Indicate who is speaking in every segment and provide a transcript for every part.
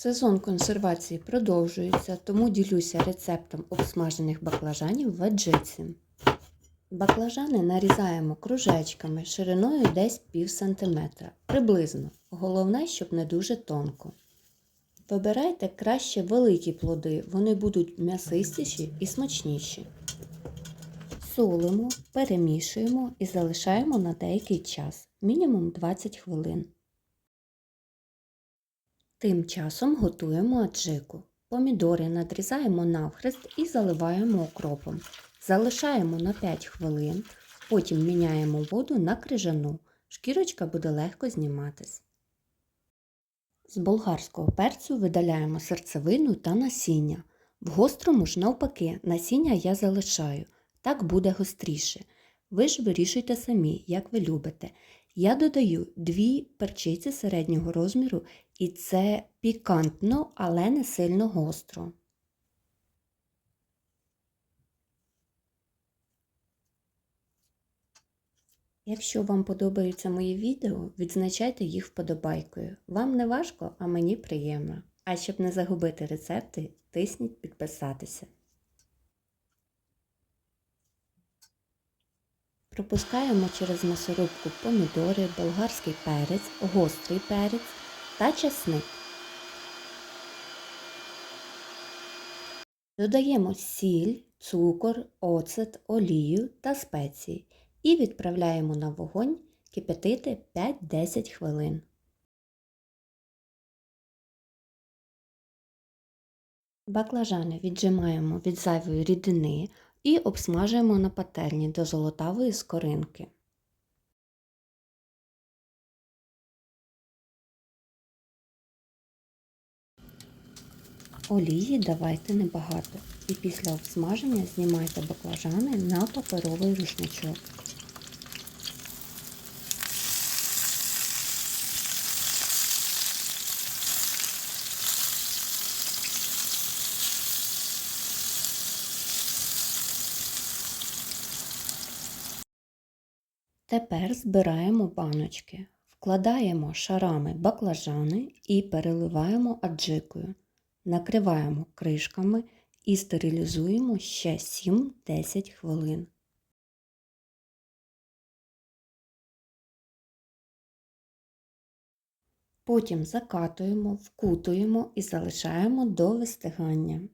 Speaker 1: Сезон консервації продовжується, тому ділюся рецептом обсмажених баклажанів в аджиці. Баклажани нарізаємо кружечками шириною десь пів сантиметра, приблизно. Головне, щоб не дуже тонко. Вибирайте краще великі плоди, вони будуть м'ясистіші і смачніші. Солимо, перемішуємо і залишаємо на деякий час, мінімум 20 хвилин. Тим часом готуємо аджику. Помідори надрізаємо навхрест і заливаємо окропом. Залишаємо на 5 хвилин, потім міняємо воду на крижану. Шкірочка буде легко зніматись. З болгарського перцю видаляємо серцевину та насіння. В гострому ж навпаки, насіння я залишаю. Так буде гостріше. Ви ж вирішуйте самі, як ви любите. Я додаю дві перчиці середнього розміру, і це пікантно, але не сильно гостро. Якщо вам подобаються мої відео, відзначайте їх вподобайкою. Вам не важко, а мені приємно. А щоб не загубити рецепти, тисніть підписатися. Пропускаємо через м'ясорубку помідори, болгарський перець, гострий перець та чесник. Додаємо сіль, цукор, оцет, олію та спеції і відправляємо на вогонь кипятити 5-10 хвилин. Баклажани віджимаємо від зайвої рідини і обсмажуємо на пательні до золотавої скоринки. Олії давайте небагато і після обсмаження знімайте баклажани на паперовий рушничок. Тепер збираємо баночки, вкладаємо шарами баклажани і переливаємо аджикою. Накриваємо кришками і стерилізуємо ще 7-10 хвилин. Потім закатуємо, вкутуємо і залишаємо до вистигання.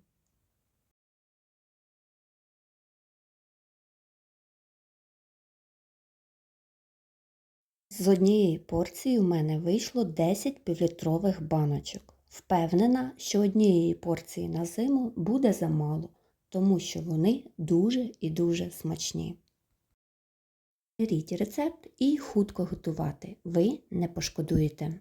Speaker 1: З однієї порції в мене вийшло 10 півлітрових баночок. Впевнена, що однієї порції на зиму буде замало, тому що вони дуже і дуже смачні. Беріть рецепт і хутко готувати. Ви не пошкодуєте.